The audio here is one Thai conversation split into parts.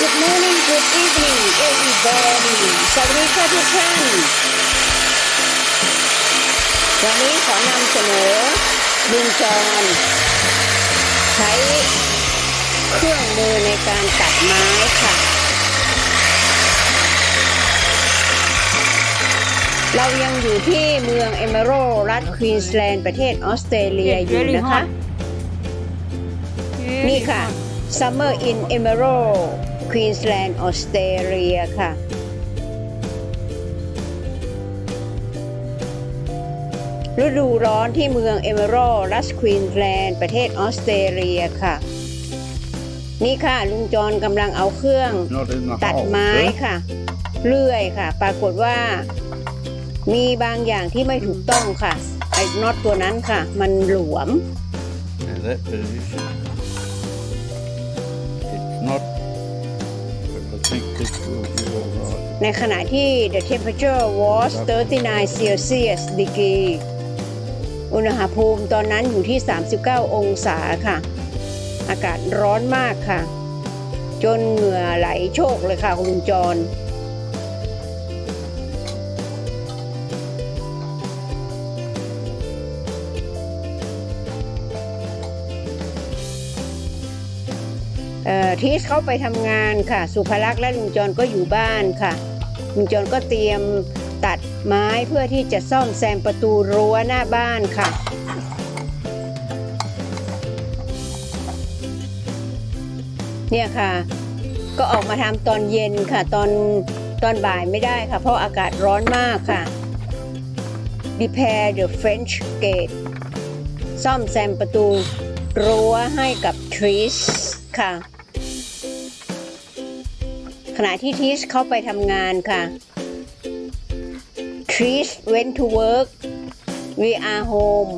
Good morning Good evening everybody สวัสดีค่ะทุกท่าน วันนี้ขอนำเสนอลุงจร ใช้เครื่องมือในการตัดไม้ค่ะ เรายังอยู่ที่เมืองเอเมโรรัฐควีนสแลนด์ประเทศออสเตรเลียอยู่นะคะ นี่ค่ะ Summer in Emerald Queensland ออสเตรเลียค่ะฤดูร้อนที่เมืองเอเมอรัลรัฐควีนสแลนด์ประเทศออสเตรเลียค่ะ นี่ค่ะลุงจรกำลังเอาเครื่อง Not in the ตัด hole. ไม้ eh? ค่ะ เลื่อยค่ะ ปรากฏว่า มีบางอย่างที่ไม่ถูกต้องค่ะไอ้น็อตตัวนั้นค่ะ มันหลวม In that position. It's not. ในขณะที่ the temperature was 39 Celsius degree อุณหภูมิตอนนั้นอยู่ที่ 39 องศาค่ะ อากาศร้อนมากค่ะ จนเหงื่อไหลโชกเลยค่ะ คุณจร ทีสเขาไปทำงานค่ะ สุภลักษณ์และลุงจรก็อยู่บ้านค่ะ ลุงจรก็เตรียมตัดไม้เพื่อที่จะซ่อมแซมประตูรั้วหน้าบ้านค่ะเนี่ยค่ะ ก็ออกมาทำตอนเย็นค่ะ ตอนตอนบ่ายไม่ได้ค่ะ เพราะอากาศร้อนมากค่ะ Repair the French Gate ซ่อมแซมประตูรั้วให้กับทริสค่ะ ขณะที่ทิสเข้าไปทำงานค่ะ Trish went to work we are home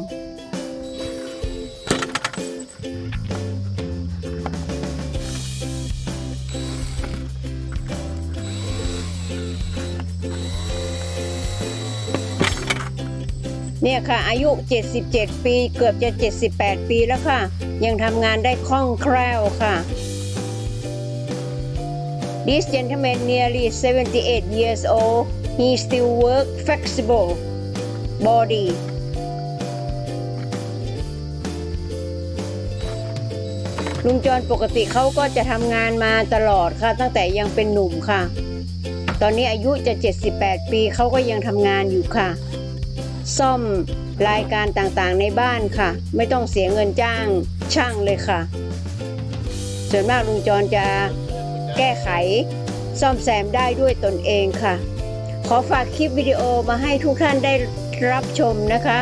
เนี่ยค่ะ อายุ 77 ปี เกือบจะ 78 ปีแล้วค่ะ ยังทำงานได้คล่องแคล่วค่ะ This gentleman nearly 78 years old he still work flexible body ลุงจรปกติเขาก็จะทำงานมาตลอดค่ะ ตั้งแต่ยังเป็นหนุ่มค่ะ ตอนนี้อายุจะ 78 ปีเขาก็ยังทำงานอยู่ค่ะ ซ่อมรายการต่างๆในบ้านค่ะ ไม่ต้องเสียเงินจ้างช่างเลยค่ะ ส่วนมากลุงจรจะ แก้ไข ซ่อมแซมได้ด้วยตนเองค่ะ ขอฝากคลิปวิดีโอมาให้ทุกท่านได้รับชมนะคะ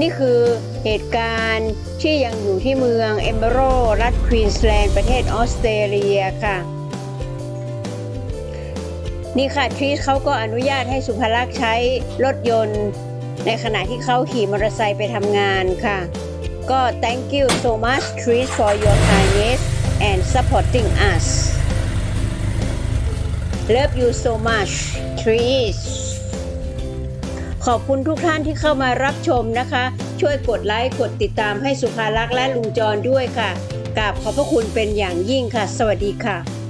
นี่คือเหตุการณ์ที่ยังอยู่ที่เมืองเอมเบโรรัฐควีนสแลนด์ประเทศออสเตรเลียค่ะ นี่ค่ะทรีสเขาก็อนุญาตให้สุภลักษ์ใช้รถยนต์ ในขณะที่เขาขี่มอเตอร์ไซค์ไปทำงานค่ะก็ thank you so much Trees for your kindness and supporting us love you so much Trees ขอบคุณทุกท่านที่เข้ามารับชมนะคะ ช่วยกดไลค์ กดติดตามให้สุภาลักษณ์และลุงจรด้วยค่ะกราบขอบพระคุณเป็นอย่างยิ่งค่ะ สวัสดีค่ะ